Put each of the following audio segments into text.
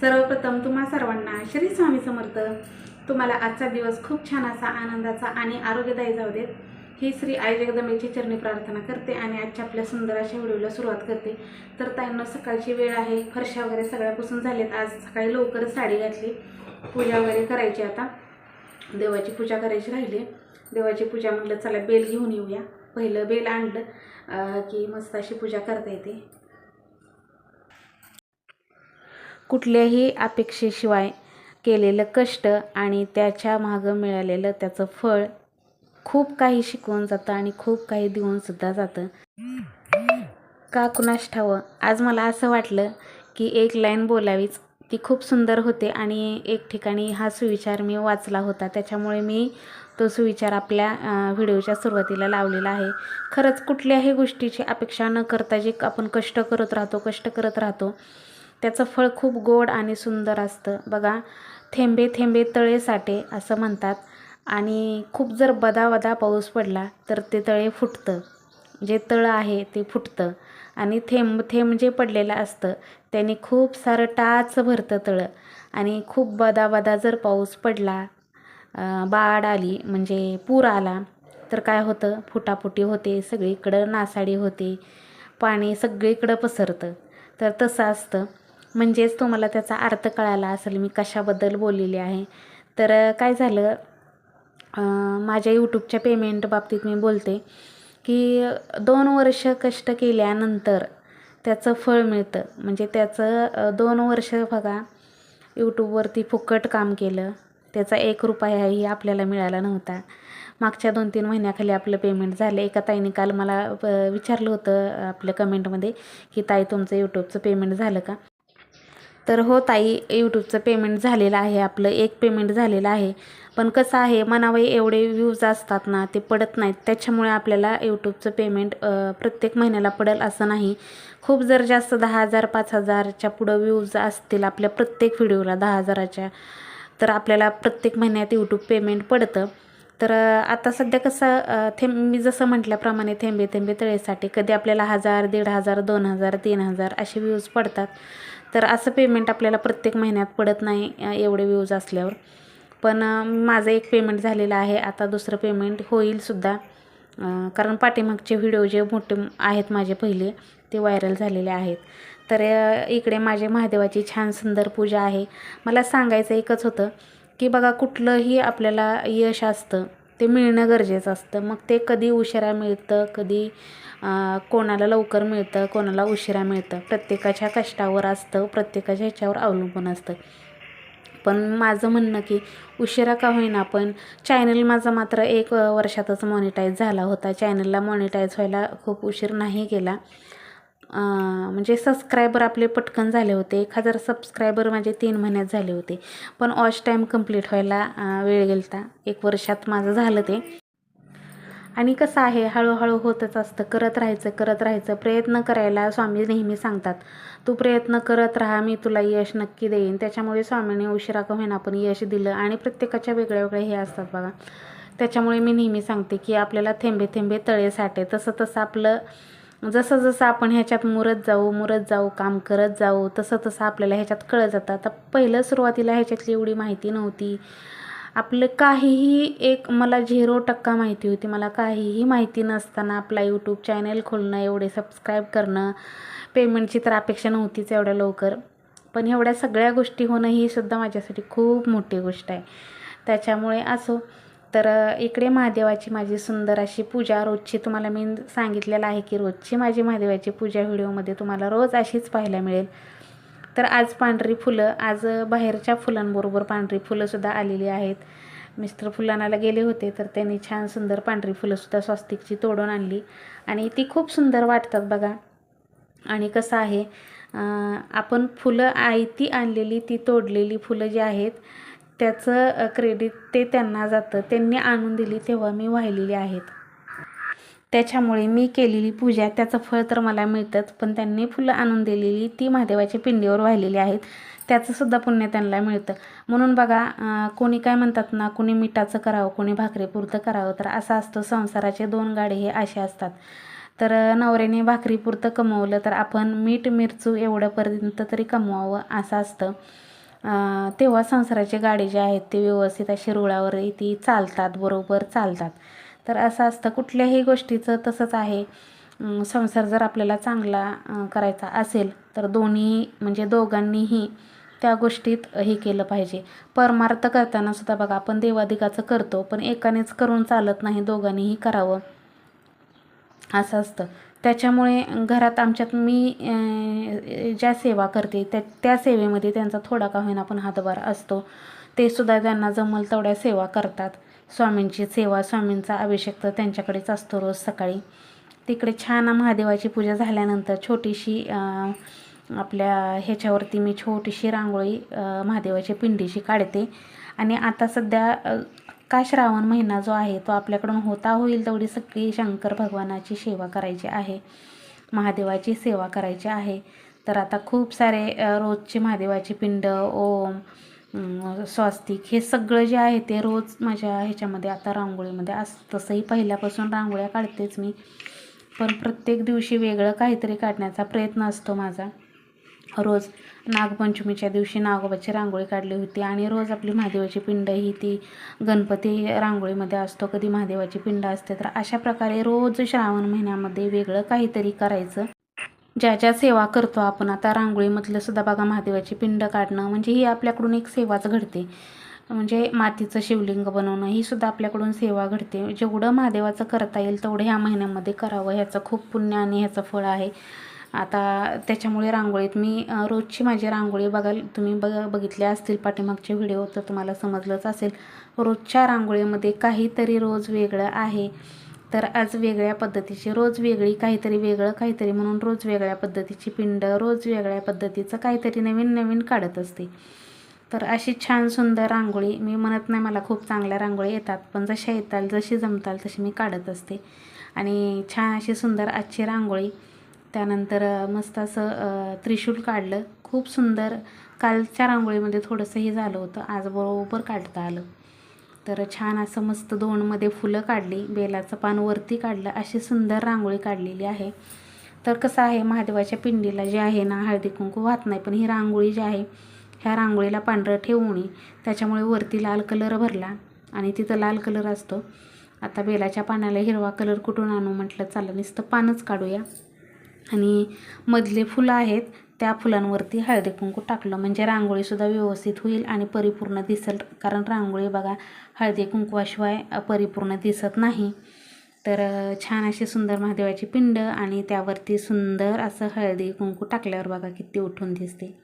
सर्वप्रथम तुम्हा सर्वांना श्री स्वामी समर्थ. तुम्हाला आजचा दिवस खूप छान असा आनंदाचा आणि आरोग्यदायी जाऊ देत. ही श्री आई जगदंबेची चरणी प्रार्थना करते आणि आजच्या आपल्या सुंदर अशा व्हिडिओला सुरुवात करते. तर ताईंना सकाळची वेळ आहे. फरशा वगैरे सगळ्या पुसून झालेत. आज सकाळी लवकरच साडी घातली. पूजा वगैरे करायची आता. देवाची पूजा करायची राहिली. देवाची पूजा म्हटलं चला बेल घेऊन येऊया. पहिलं बेल आणलं की मस्त अशी पूजा करता येते. कुठल्याही अपेक्षेशिवाय केलेलं कष्ट आणि त्याच्या मागं मिळालेलं त्याचं फळ खूप काही शिकवून जातं आणि खूप काही देऊन सुद्धा जातं. का कुणास ठावं? आज मला असं वाटलं की एक लाईन बोलावीच. ती खूप सुंदर होते आणि एक ठिकाणी हा सुविचार मी वाचला होता. त्याच्यामुळे मी तो सुविचार आपल्या व्हिडिओच्या सुरुवातीला लावलेला आहे. खरंच कुठल्याही गोष्टीची अपेक्षा न करता जे आपण कष्ट करत राहतो कष्ट करत राहतो त्याचं फळ खूप गोड आणि सुंदर असतं. बघा थेंबे थेंबे तळे साठे असं म्हणतात. आणि खूप जर बदावदा पाऊस पडला तर ते तळे फुटतं. जे तळं आहे ते फुटतं. आणि थेंब थेंब जे पडलेलं असतं त्याने खूप सारं टाच भरतं तळं. आणि खूप बदाबदा जर पाऊस पडला बाढ आली म्हणजे पूर आला तर काय होतं? फुटाफुटी होते सगळीकडं नासाडी होते पाणी सगळीकडं पसरतं. तर तसं असतं. म्हणजेच तुम्हाला त्याचा अर्थ कळाला असेल मी कशाबद्दल बोललेली आहे. तर काय झालं माझ्या यूट्यूबच्या पेमेंट बाबतीत मी बोलते की दोन वर्ष कष्ट केल्यानंतर त्याचं फळ मिळतं. म्हणजे त्याचं दोन वर्ष बघा यूट्यूबवरती फुकट काम केलं त्याचा एक रुपयाही आपल्याला मिळाला नव्हता. मागच्या दोन तीन महिन्याखाली आपलं पेमेंट झालं. एका ताईने काल मला विचारलं होतं आपल्या कमेंटमध्ये की ताई तुमचं यूट्यूबचं पेमेंट झालं का? तर हो ताई यूट्यूबचं पेमेंट झालेलं आहे आपलं. एक पेमेंट झालेलं आहे. पण कसं आहे मनावे एवढे व्ह्यूज असतात ना ते पडत नाहीत. त्याच्यामुळे आपल्याला यूट्यूबचं पेमेंट प्रत्येक महिन्याला पडेल असं नाही. खूप जर जास्त दहा हजार पाच हजारच्या पुढं व्ह्यूज असतील आपल्या प्रत्येक व्हिडिओला दहा हजाराच्या तर आपल्याला प्रत्येक महिन्यात यूट्यूब पेमेंट पडतं. तर आता सध्या कसं थेंब मी जसं म्हटल्याप्रमाणे थेंबे थेंबे तळेसाठी कधी आपल्याला हजार दीड हजार दोन हजार तीन हजार असे व्ह्यूज पडतात. तर असं पेमेंट आपल्याला प्रत्येक महिन्यात पडत नाही एवढे व्ह्यूज असल्यावर. पण माझं एक पेमेंट झालेलं आहे. आता दुसरं पेमेंट होईलसुद्धा कारण पाठीमागचे व्हिडिओ जे मोठे आहेत माझे पहिले ते व्हायरल झालेले आहेत. तर इकडे माझे महादेवाची छान सुंदर पूजा आहे. मला सांगायचं एकच होतं की बघा कुठलंही आपल्याला यश असतं ते मिळणं गरजेचं असतं. मग ते कधी उशिरा मिळतं कधी कोणाला लवकर मिळतं कोणाला उशिरा मिळतं. प्रत्येकाच्या कष्टावर असतं प्रत्येकाच्या ह्याच्यावर अवलंबून असतं. पण माझं म्हणणं की उशिरा का होईना पण चॅनल माझा मात्र एक वर्षातच मॉनिटाईज झाला होता. चॅनलला मॉनिटाईज व्हायला खूप उशीर नाही गेला. म्हणजे सबस्क्रायबर आपले पटकन झाले होते. एक हजार सबस्क्रायबर माझे तीन महिन्यात झाले होते. पण वॉच टाईम कंप्लीट व्हायला वेळ गेलता. एक वर्षात माझं झालं ते. आणि कसं आहे हळूहळू होतच असतं. करत राहायचं करत राहायचं. प्रयत्न करायला स्वामी नेहमी सांगतात. तू प्रयत्न करत राहा मी तुला यश नक्की देईन. त्याच्यामुळे स्वामीने उशिरा का होईना पण यश दिलं. आणि प्रत्येकाच्या वेगळ्या वेगळ्या हे असतात बघा. त्याच्यामुळे मी नेहमी सांगते की आपल्याला थेंबे थेंबे तळे साठे. तसं तसं आपलं जसं जसं आपण ह्याच्यात मुरत जाऊ मुरत जाऊ काम करत जाऊ तसं तसं आपल्याला ह्याच्यात कळत जातं. आता पहिलं सुरुवातीला ह्याच्यातली एवढी माहिती नव्हती. आपलं काहीही एक मला झिरो टक्का माहिती होती. मला काहीही माहिती नसताना आपला यूट्यूब चॅनल खोलणं एवढे सबस्क्राईब करणं पेमेंटची तर अपेक्षा नव्हतीच एवढ्या लवकर. पण एवढ्या सगळ्या गोष्टी होणं ही सुद्धा माझ्यासाठी खूप मोठी गोष्ट आहे. त्याच्यामुळे असो. तर इकडे महादेवाची माझी सुंदर अशी पूजा रोजची तुम्हाला मी सांगितलेलं आहे की रोजची माझी महादेवाची पूजा व्हिडिओमध्ये तुम्हाला रोज अशीच पाहायला मिळेल. तर आज पांढरी फुलं आज बाहेरच्या फुलांबरोबर पांढरी फुलंसुद्धा आलेली आहेत. मिस्टर फुलानाला गेले होते तर त्यांनी छान सुंदर पांढरी फुलंसुद्धा स्वस्तिकची तोडून आणली. आणि ती खूप सुंदर वाटतात बघा. आणि कसं आहे आपण फुलं आयती आणलेली ती तोडलेली फुलं जी आहेत त्याचं क्रेडिट ते त्यांना जातं. त्यांनी आणून दिली तेव्हा मी वाहिलेली आहेत. त्याच्यामुळे मी केलेली पूजा त्याचं फळ तर मला मिळतंच पण त्यांनी फुलं आणून दिलेली ती महादेवाच्या पिंडीवर वाहिलेली आहेत. त्याचंसुद्धा पुण्य त्यांना मिळतं. म्हणून बघा कोणी काय म्हणतात ना कोणी मिठाचं करावं कोणी भाकरीपुरतं करावं तर असं असतं संसाराचे दोन गाडे हे असे असतात. तर नवऱ्याने भाकरीपुरतं कमवलं तर आपण मीठ मिरचू एवढंपर्यंत तरी कमवावं असं असतं. तेव्हा संसाराची गाडी जी आहेत ती व्यवस्थित अशी रुळावर ती चालतात बरोबर चालतात. तर असं असतं कुठल्याही गोष्टीचं तसंच आहे. संसार जर आपल्याला चांगला करायचा असेल तर दोन्ही म्हणजे दोघांनीही त्या गोष्टीत हे केलं पाहिजे. परमार्थ करताना सुद्धा बघा आपण देवादिकाचं करतो पण एकानेच करून चालत नाही दोघांनीही करावं. असं असतं. त्याच्यामुळे घरात आमच्यात मी ज्या सेवा करते त्या त्या सेवेमध्ये त्यांचा थोडा का होईना पण हातभार असतो. ते सुद्धा त्यांना जमल तेवढ्या सेवा करतात. स्वामींची सेवा स्वामींचा अभिषेक तर त्यांच्याकडेच असतो रोज सकाळी. तिकडे छान महादेवाची पूजा झाल्यानंतर छोटीशी आपल्या ह्याच्यावरती मी छोटीशी रांगोळी महादेवाच्या पिंडीशी काढते. आणि आता सध्या का श्रावण महिना जो आहे तो आपल्याकडून होता होईल तेवढी सगळी शंकर भगवानाची सेवा करायची आहे. महादेवाची सेवा करायची आहे. तर आता खूप सारे रोजचे महादेवाचे महादेवाची पिंड ओम स्वास्तिक हे सगळं जे आहे ते रोज माझ्या ह्याच्यामध्ये आता रांगोळीमध्ये अस तसंही पहिल्यापासून रांगोळ्या काढतेच मी. पण प्रत्येक दिवशी वेगळं काहीतरी काढण्याचा प्रयत्न असतो माझा. रोज नागपंचमीच्या दिवशी नागोबाची रांगोळी काढली होती आणि रोज आपली महादेवाची पिंड ही ती गणपती रांगोळीमध्ये असतो कधी महादेवाची पिंड असते. तर अशा प्रकारे रोज श्रावण महिन्यामध्ये वेगळं काहीतरी करायचं. ज्या ज्या सेवा करतो आपण आता रांगोळीमधलं सुद्धा बघा महादेवाची पिंड काढणं म्हणजे ही आपल्याकडून एक सेवाच घडते. म्हणजे मातीचं शिवलिंग बनवणं ही सुद्धा आपल्याकडून सेवा घडते. जेवढं महादेवाचं करता येईल तेवढं ह्या महिन्यामध्ये करावं ह्याचं खूप पुण्य आणि ह्याचं फळ आहे. आता त्याच्यामुळे रांगोळीत मी रोजची माझी रांगोळी बघाल तुम्ही बघ बघितल्या असतील पाठीमागचे व्हिडिओ तर तुम्हाला समजलंच असेल. रोजच्या रांगोळीमध्ये काहीतरी रोज वेगळं आहे. तर आज वेगळ्या पद्धतीची रोज वेगळी काहीतरी वेगळं काहीतरी म्हणून रोज वेगळ्या पद्धतीची पिंड रोज वेगळ्या पद्धतीचं काहीतरी नवीन नवीन काढत असते. तर अशी छान सुंदर रांगोळी मी म्हणत नाही मला खूप चांगल्या रांगोळी येतात पण जशा येताल जशी जमताल तशी मी काढत असते. आणि छान अशी सुंदर आजची रांगोळी. त्यानंतर मस्त असं त्रिशूल काढलं. खूप सुंदर. कालच्या रांगोळीमध्ये थोडंसं हे झालं होतं. आज बरोबर काढता आलं. तर छान असं मस्त दोनमध्ये फुलं काढली. बेलाचं पान वरती काढलं. अशी सुंदर रांगोळी काढलेली आहे. तर कसं आहे महादेवाच्या पिंडीला जे आहे ना हळदी कुंकू वाहत नाही. पण ही रांगोळी जी आहे ह्या रांगोळीला पांढरं ठेवू त्याच्यामुळे वरती लाल कलर भरला आणि तिथं लाल कलर असतो. आता बेलाच्या पानाला हिरवा कलर कुठून आणू म्हटलं? चाललं नुसतं पानच काढूया. आणि मधले फुलं आहेत त्या फुलांवरती हळदी कुंकू टाकलं. म्हणजे रांगोळीसुद्धा व्यवस्थित होईल आणि परिपूर्ण दिसेल. कारण रांगोळी बघा हळदी कुंकवाशिवाय परिपूर्ण दिसत नाही. तर छान अशी सुंदर महादेवाची पिंड आणि त्यावरती सुंदर असं हळदी कुंकू टाकल्यावर बघा किती उठून दिसते.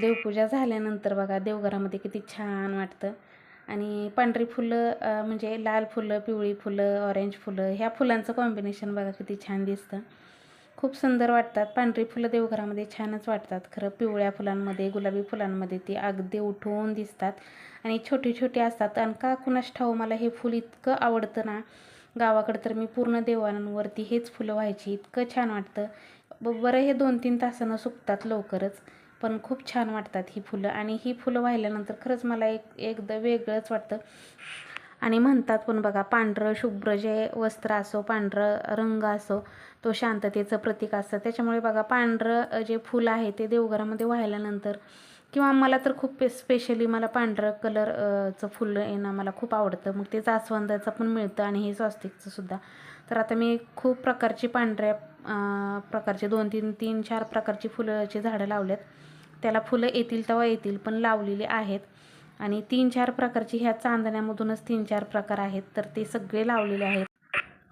देवपूजा झाल्यानंतर बघा देवघरामध्ये किती छान वाटतं. आणि पांढरी फुलं म्हणजे लाल फुलं पिवळी फुलं ऑरेंज फुलं ह्या फुलांचं कॉम्बिनेशन बघा किती छान दिसतं. खूप सुंदर वाटतात. पांढरी फुलं देवघरामध्ये छानच वाटतात. खरं पिवळ्या फुलांमध्ये गुलाबी फुलांमध्ये ती अगदी उठून दिसतात. आणि छोटी छोटी असतात. आणि का कुणास ठाऊ मला हे फुल इतकं आवडतं ना गावाकडं तर मी पूर्ण देवांवरती हेच फुलं व्हायची. इतकं छान वाटतं. ब- बरं हे दोन तीन तासानं सुकतात लवकरच. पण खूप छान वाटतात ही फुलं. आणि ही फुलं वाहिल्यानंतर खरंच मला एक एकदा वेगळंच वाटतं. आणि म्हणतात पण बघा पांढरं शुभ्र जे वस्त्र असो पांढरं रंग असो तो शांततेचं प्रतीक असतं. त्याच्यामुळे बघा पांढरं जे फुलं आहे ते देवघरामध्ये वाहिल्यानंतर किंवा मला तर खूप स्पेशली मला पांढरं कलरचं फुलं येणं मला खूप आवडतं. मग ते जास्वंदाचं पण मिळतं आणि हे स्वस्तिकचं सुद्धा. तर आता मी खूप प्रकारची पांढऱ्या प्रकारचे दोन तीन तीन चार प्रकारची फुलाची झाडं लावलेत त्याला फुलं येतील तेव्हा येतील पण लावलेली आहेत. आणि तीन चार प्रकारची ह्या चांदण्यामधूनच तीन चार प्रकार आहेत तर ते सगळे लावलेले आहेत.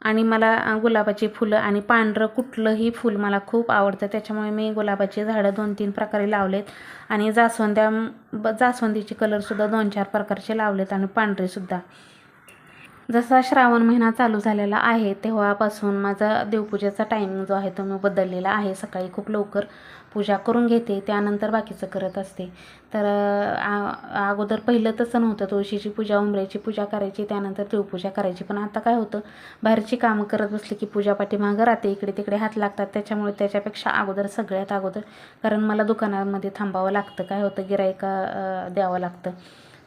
आणि मला गुलाबाची फुलं आणि पांढरं कुठलंही फूल मला खूप आवडतं. त्याच्यामुळे मी गुलाबाची झाडं दोन तीन प्रकारे लावलेत. आणि जास्वंद्या ब- जास्वंदीचे कलरसुद्धा दोन चार प्रकारचे लावलेत आणि पांढरेसुद्धा जसा श्रावण महिना चालू झालेला आहे तेव्हापासून माझा देवपूजेचा टायमिंग जो आहे तो मी बदललेला आहे. सकाळी खूप लवकर पूजा करून घेते त्यानंतर बाकीचं करत असते. तर आ- अगोदर पहिलं तसं नव्हतं. तुळशीची पूजा उंबऱ्याची पूजा करायची त्यानंतर देवपूजा करायची. पण आता काय होतं बाहेरची कामं करत बसली की पूजा पाठीमागं राहते इकडे तिकडे हात लागतात. त्याच्यामुळे त्याच्यापेक्षा अगोदर सगळ्यात अगोदर कारण मला दुकानामध्ये थांबावं लागतं. काय होतं गिरायका द्यावं लागतं.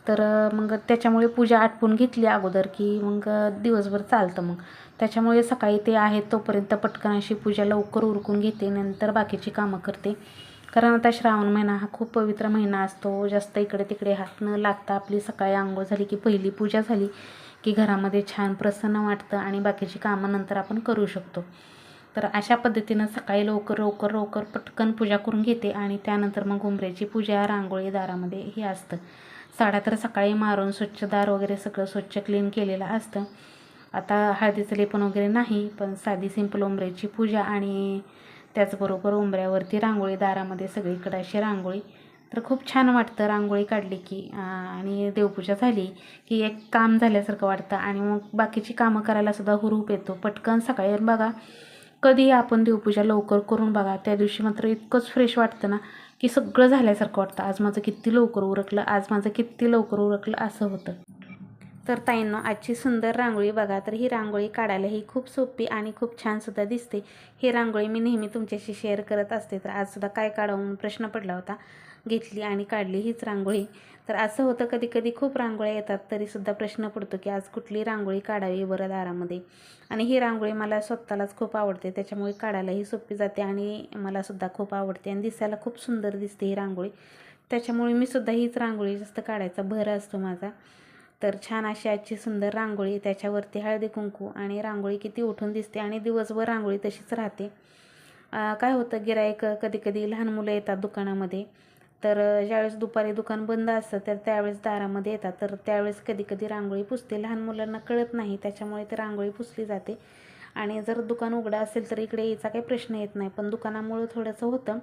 तर मग त्याच्यामुळे पूजा आटपून घेतली अगोदर की मग दिवसभर चालतं मग. त्याच्यामुळे सकाळी ते आहेत तोपर्यंत पटकन अशी पूजा लवकर उरकून घेते नंतर बाकीची कामं करते. कारण आता श्रावण महिना हा खूप पवित्र महिना असतो जास्त इकडे तिकडे हात न लागता आपली सकाळी आंघोळ झाली की पहिली पूजा झाली की घरामध्ये छान प्रसन्न वाटतं आणि बाकीची कामं नंतर आपण करू शकतो. तर अशा पद्धतीनं सकाळी लवकर लवकर लवकर पटकन पूजा करून घेते आणि त्यानंतर मग उंबऱ्याची पूजा रांगोळी दारामध्ये हे असतं. साड्या तर सकाळी मारून स्वच्छ दार वगैरे सगळं स्वच्छ क्लीन केलेलं असतं. आता हळदीचं लेपन वगैरे नाही पण साधी सिंपल उंबऱ्याची पूजा आणि त्याचबरोबर उंबऱ्यावरती रांगोळी दारामध्ये सगळीकडे अशी रांगोळी. तर खूप छान वाटतं रांगोळी काढली की आणि देवपूजा झाली की एक काम झाल्यासारखं वाटतं. आणि मग बाकीची कामं करायला सुद्धा हुरूप येतो. पटकन सकाळी बघा कधी आपण देवपूजा लवकर करून बघा त्या दिवशी मात्र इतकंच फ्रेश वाटतं ना. की सगळं झाल्यासारखं वाटतं. आज माझं किती लवकर उरकलं आज माझं किती लवकर उरकलं असं होतं. तर ताईंनो आजची सुंदर रांगोळी बघा तर ही रांगोळी काढायला ही खूप सोपी आणि खूप छानसुद्धा दिसते. ही रांगोळी मी नेहमी तुमच्याशी शेअर करत असते. तर आजसुद्धा काय काढावं म्हणून प्रश्न पडला होता. घेतली आणि काढली हीच रांगोळी. तर असं होतं कधी कधी खूप रांगोळ्या येतात तरीसुद्धा प्रश्न पडतो की आज कुठली रांगोळी काढावी बरं दारामध्ये आणि ही रांगोळी मला स्वतःलाच खूप आवडते त्याच्यामुळे काढायलाही सोपी जाते आणि मलासुद्धा खूप आवडते आणि दिसायला खूप सुंदर दिसते ही रांगोळी. त्याच्यामुळे मी सुद्धा हीच रांगोळी जास्त काढायचा भर असतो माझा. तर छान अशी आजची सुंदर रांगोळी त्याच्यावरती हळदी कुंकू आणि रांगोळी किती उठून दिसते आणि दिवसभर रांगोळी तशीच राहते. काय होतं गिरायक कधी कधी लहान मुलं येतात दुकानामध्ये तर ज्यावेळेस दुपारी दुकान बंद असतं तर त्यावेळेस दारामध्ये येतात. तर त्यावेळेस कधी कधी रांगोळी पुसते. लहान मुलांना कळत नाही त्याच्यामुळे ते रांगोळी पुसली जाते. आणि जर दुकान उघडं असेल तर इकडे यायचा काही प्रश्न येत नाही. पण दुकानामुळं थोडंसं होतं.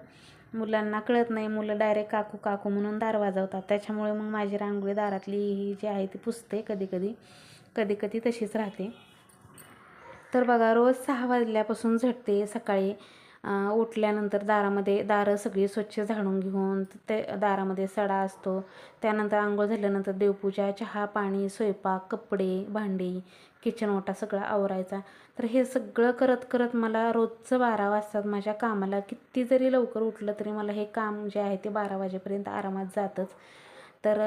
मुलांना कळत नाही. मुलं डायरेक्ट काकू काकू म्हणून दार वाजवतात. त्याच्यामुळे मग माझी रांगोळी दारातली ही जी आहे ती पुसते कधी कधी कधी कधी तशीच राहते. तर बघा रोज सहा वाजल्यापासून झटते सकाळी. उठल्यानंतर दारामध्ये दारं सगळी स्वच्छ झाडून घेऊन ते दारामध्ये सडा असतो. त्यानंतर आंघोळ झाल्यानंतर देवपूजा चहा पाणी स्वयंपाक कपडे भांडी किचन ओटा सगळा आवरायचा. तर हे सगळं करत करत मला रोजचं बारा वाजतात माझ्या कामाला. किती जरी लवकर उठलं तरी मला हे काम जे आहे ते बारा वाजेपर्यंत आरामात जातंच. तर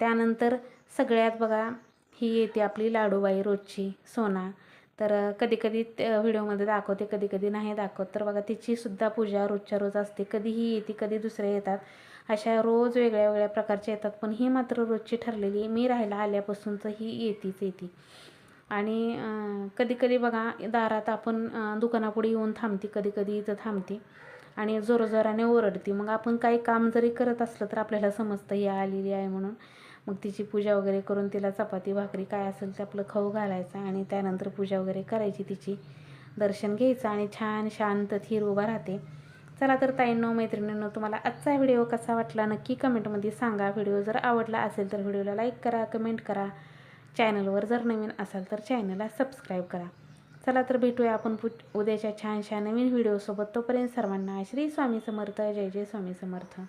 त्यानंतर सगळ्यात बघा ही येते आपली लाडूबाई रोजची सोना. तर कधी कधी त्या व्हिडिओमध्ये दाखवते कधी कधी नाही दाखवत. तर बघा तिचीसुद्धा पूजा रोजच्या रोज असते. कधीही येते कधी दुसरे येतात. अशा रोज वेगळ्या वेगळ्या प्रकारच्या येतात. पण ही मात्र रोजची ठरलेली मी राहायला आल्यापासूनचं ही येतीच येते. आणि कधी कधी बघा दारात आपण दुकानापुढे येऊन थांबते. कधी कधी इथं थांबते. आणि जोरजोराने ओरडते. मग आपण काही काम जरी करत असलं तर आपल्याला समजतं ही आलेली आहे म्हणून. मग तिची पूजा वगैरे करून तिला चपाती भाकरी काय असेल ते आपलं खाऊ घालायचं आणि त्यानंतर पूजा वगैरे करायची तिची. दर्शन घ्यायचं आणि छान शांत थीर उभा राहते. चला तर ताईंनो मैत्रिणींनो तुम्हाला आजचा व्हिडिओ कसा वाटला नक्की कमेंटमध्ये सांगा. व्हिडिओ जर आवडला असेल तर व्हिडिओला लाईक करा कमेंट करा. चॅनलवर जर नवीन असाल तर चॅनलला सबस्क्राईब करा. चला तर भेटूया आपण पुट उद्याच्या छानशा नवीन व्हिडिओसोबत. तोपर्यंत सर्वांना श्री स्वामी समर्थ. जय जय स्वामी समर्थ.